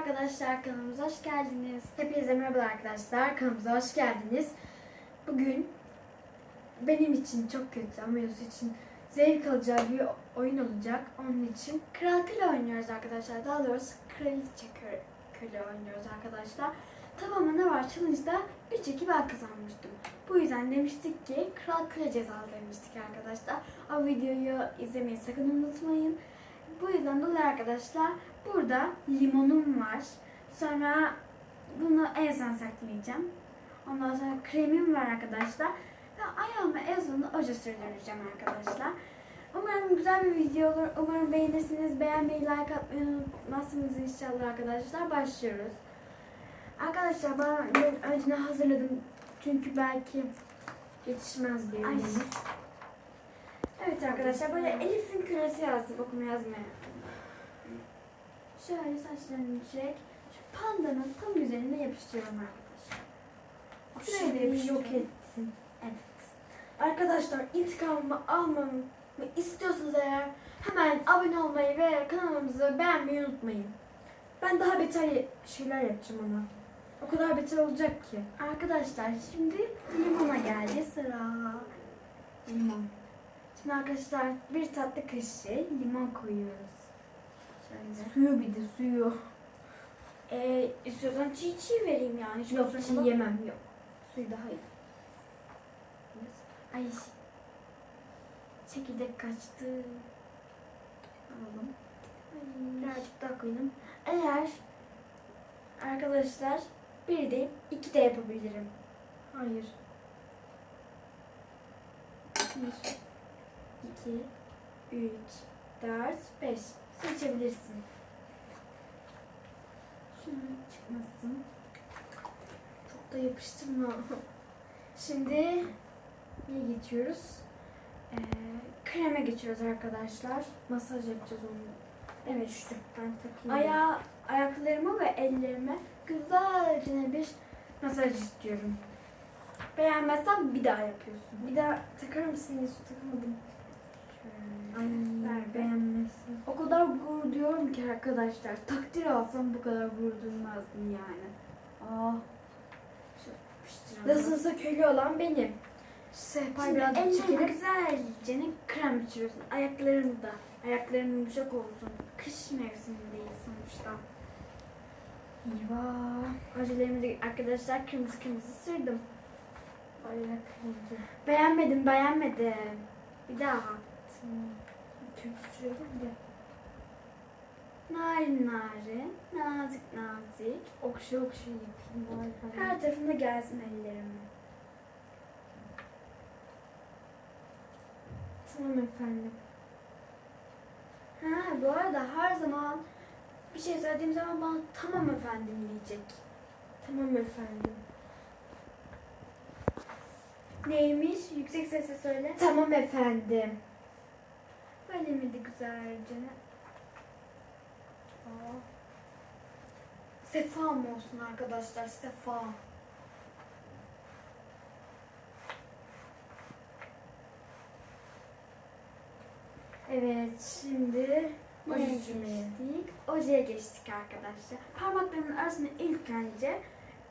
arkadaşlar kanalımıza hoş geldiniz. Hepinize merhaba arkadaşlar. Kanalımıza hoş geldiniz. Bugün benim için çok kötü ama Yusuf için zevk alacağı bir oyun olacak. Onun için Kral Köle oynuyoruz arkadaşlar. Daha doğrusu Kraliçe Köle oynuyoruz arkadaşlar. Tamam ne var challenge'da 3-2 ben kazanmıştım. Bu yüzden demiştik ki Kral Köle cezalı demiştik arkadaşlar. O videoyu izlemeyi sakın unutmayın. Bu yüzden dolayı arkadaşlar burada limonum var. Sonra bunu en son saklayacağım. Ondan sonra kremim var arkadaşlar. Ve ayağıma en sonunda oje sürdüreceğim arkadaşlar. Umarım güzel bir video olur. Umarım beğenirsiniz. Beğenmeyi, like atmayı unutmazsınız inşallah arkadaşlar. Başlıyoruz. Arkadaşlar ben önceden hazırladım. Çünkü belki yetişmez diye. Evet arkadaşlar böyle Elif'in küresi yazdım okuma yazmaya. Şöyle saçlarını çek. Şu pandanın tam üzerine yapıştırıyorum arkadaşlar. Şuraya da yapıştırıyorum. yok etsin. Evet. Arkadaşlar intikamımı almamı istiyorsanız eğer hemen abone olmayı ve kanalımızı beğenmeyi unutmayın. Ben daha beter şeyler yapacağım ama. O kadar beter olacak ki. Arkadaşlar şimdi limona geldi sıra. Limon. Şimdi arkadaşlar bir tatlı kaşığı limon koyuyoruz. Şöyle. Suyu bir de suyu. Ee, istiyorsan çiğ çiğ vereyim yani. Şu Yok çiğ yemem yok. Suyu daha iyi. Ay. Çekirdek kaçtı. Alalım. Ay, Birazcık daha koyalım. Eğer arkadaşlar bir de iki de yapabilirim. Hayır. Bir, iki, üç, dört, beş. Seçebilirsin. Şunu çıkmasın. Çok da yapıştırma. Şimdi ne geçiyoruz? Ee, kreme geçiyoruz arkadaşlar. Masaj yapacağız onu. Evet. Düştü. Ben takayım. Ayağı, ayaklarıma ve ellerime güzelce bir masaj istiyorum. Beğenmezsen bir daha yapıyorsun. Bir daha takar mısın Yusuf takamadım. Ay Ver be. beğenmesin. O kadar gurur diyorum ki arkadaşlar. Takdir alsam bu kadar gurur duymazdım yani. Ah. Nasılsa köylü olan benim. Sehpayı Şimdi birazcık ellerine çekelim. güzelce krem içiyorsun. Ayaklarını da. Ayakların yumuşak olsun. Kış mevsimindeyiz sonuçta. Eyvah. De arkadaşlar kırmızı kırmızı sürdüm. Ayak rengi. Beğenmedim beğenmedim. Bir daha. Kötü sürelim de. Narin narin, nazik nazik. Okşa okşa yapayım. Her tarafında gelsin ellerimin. Tamam efendim. Ha bu arada her zaman bir şey söylediğim zaman bana tamam efendim diyecek. Tamam efendim. Neymiş? Yüksek sesle söyle. Tamam efendim. Böyle miydi güzelce? Aa. Sefa mı olsun arkadaşlar? Sefa. Evet şimdi Neye oje sürmeye. geçtik? Ojeye geçtik arkadaşlar. Parmaklarının arasına ilk önce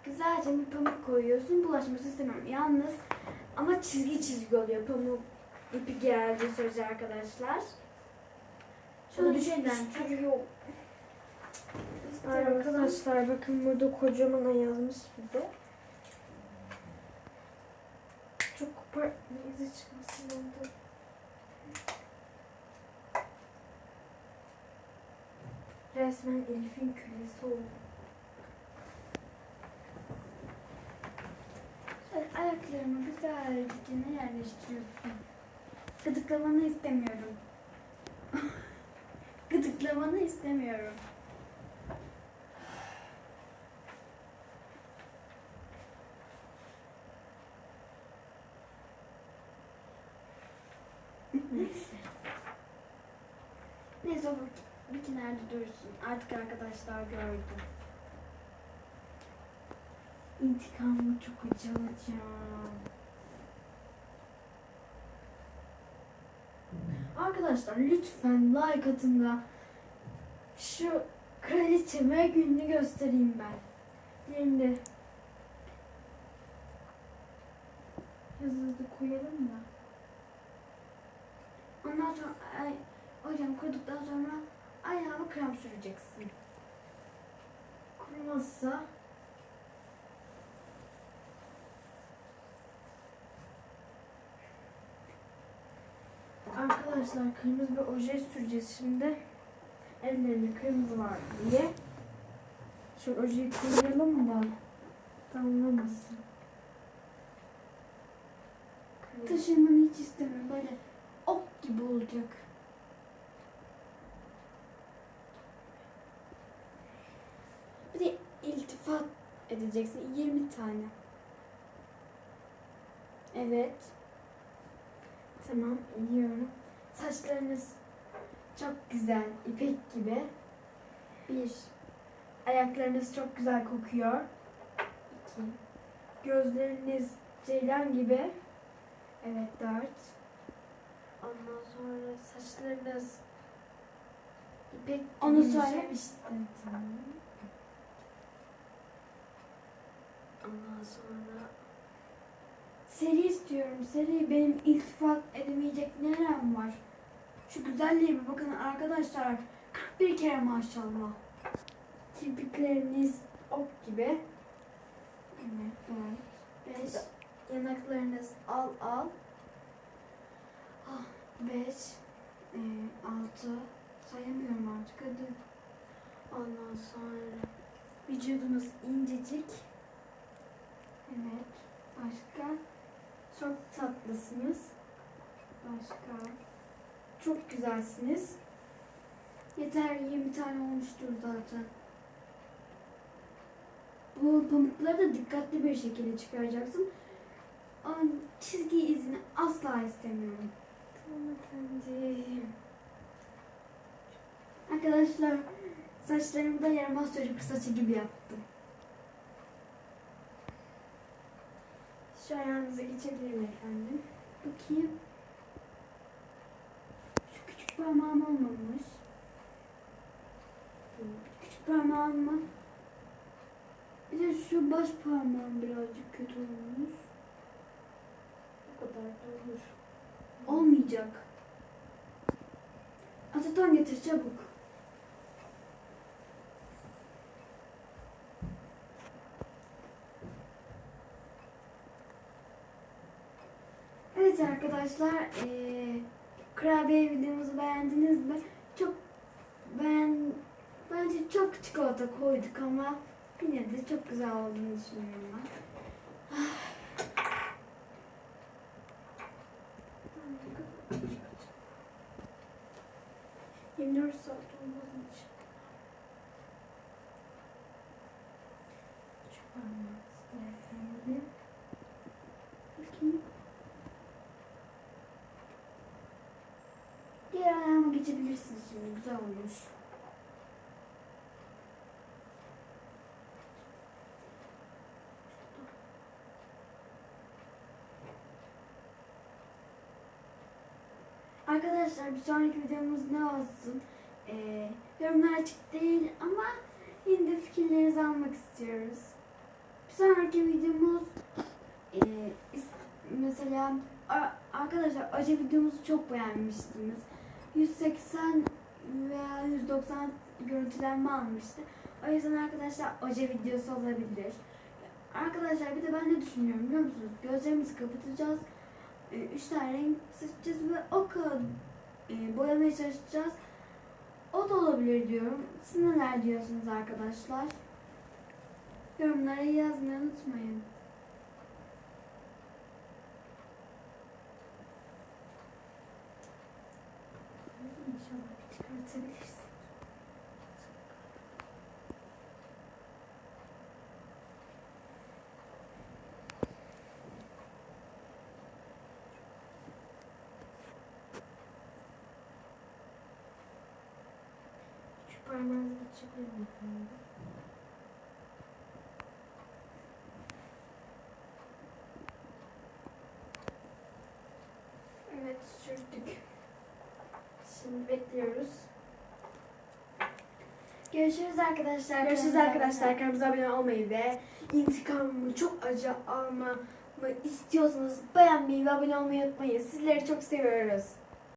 güzelce bir pamuk koyuyorsun. Bulaşması istemiyorum. Yalnız ama çizgi çizgi oluyor. Pamuk ipi geldiği sürece arkadaşlar. Şunu Onu düşeden düşürüyor. Arkadaşlar Arkadaşlar bakın burada kocaman yazmış bir de. Çok kopar izi çıkmasın oldu. Resmen Elif'in kölesi oldu. şöyle ayaklarımı güzelce yerleştiriyorsun. Gıdıklamanı istemiyorum. Gıdıklamanı istemiyorum. Neyse. Neyse o bir- kenarda dursun. Artık arkadaşlar gördü. İntikamımı çok acı Arkadaşlar lütfen like atın da şu kraliçeme gününü göstereyim ben. Şimdi hızlı koyalım da. Ondan sonra ay, hocam kuruduktan sonra ayağıma krem süreceksin. Kurumazsa Arkadaşlar kırmızı bir oje süreceğiz şimdi. Ellerinde kırmızı var diye. Şu ojeyi koyalım da damlamasın. Taşınmanı hiç istemiyorum. Böyle ok gibi olacak. Bir de iltifat edeceksin. 20 tane. Evet. Tamam, yiyorum. Saçlarınız çok güzel, ipek gibi. Bir. Ayaklarınız çok güzel kokuyor. İki. Gözleriniz ceylan gibi. Evet, dört. Ondan sonra saçlarınız ipek Onu söyle. yumuşamıştı. Tamam. Ondan sonra Seri istiyorum. Seri benim iltifat edemeyecek nerem var? Şu güzelliğe bir bakın arkadaşlar. 41 kere maşallah. kirpikleriniz ok gibi. Evet, evet. 5, Yanaklarınız al al. 5, 6, sayamıyorum artık hadi. Ondan sonra vücudunuz incecik. Evet. Başka? Çok tatlısınız. Başka? Çok güzelsiniz. Yeter 20 tane olmuştur zaten. Bu pamukları da dikkatli bir şekilde çıkaracaksın. Ama çizgi izini asla istemiyorum. Tamam efendim. Arkadaşlar saçlarımı da yaramaz çocuk saçı gibi yaptım. Şu ayağınıza geçebilirim efendim. Bakayım. Küçük parmağım olmamış. Küçük parmağım mı? Bir de şu baş parmağım birazcık kötü olmuş. Bu kadar da olur. Olmayacak. Aseton getir çabuk. Evet arkadaşlar, eee kurabiye videomuzu beğendiniz mi? Çok ben bence çok çikolata koyduk ama yine de çok güzel olduğunu düşünüyorum ben. 24 saat olmazmış. Şu parmağınızla efendim. Bakayım. Diğer ayağıma geçebilirsiniz şimdi. Güzel olmuş. Arkadaşlar bir sonraki videomuz ne olsun? Ee, yorumlar açık değil ama yine de fikirlerinizi almak istiyoruz. Bir sonraki videomuz is- mesela arkadaşlar acı videomuzu çok beğenmiştiniz. 180 veya 190 görüntülenme almıştı. O yüzden arkadaşlar oje videosu olabilir. Arkadaşlar bir de ben ne düşünüyorum biliyor musunuz? Gözlerimizi kapatacağız. 3 tane renk seçeceğiz ve o kağıt e, boyamaya çalışacağız. O da olabilir diyorum. Siz neler diyorsunuz arkadaşlar? Yorumlara yazmayı unutmayın. İnşallah çıkartabilirsin. Şu parmağınızı geçebilirim efendim. Evet sürdük. Şimdi bekliyoruz. Görüşürüz. Arkadaşlar. Görüşürüz arkadaşlar. Kanalımıza abone olmayı ve intikamımı çok acı almamı istiyorsanız beğenmeyi ve abone olmayı unutmayın. Sizleri çok seviyoruz.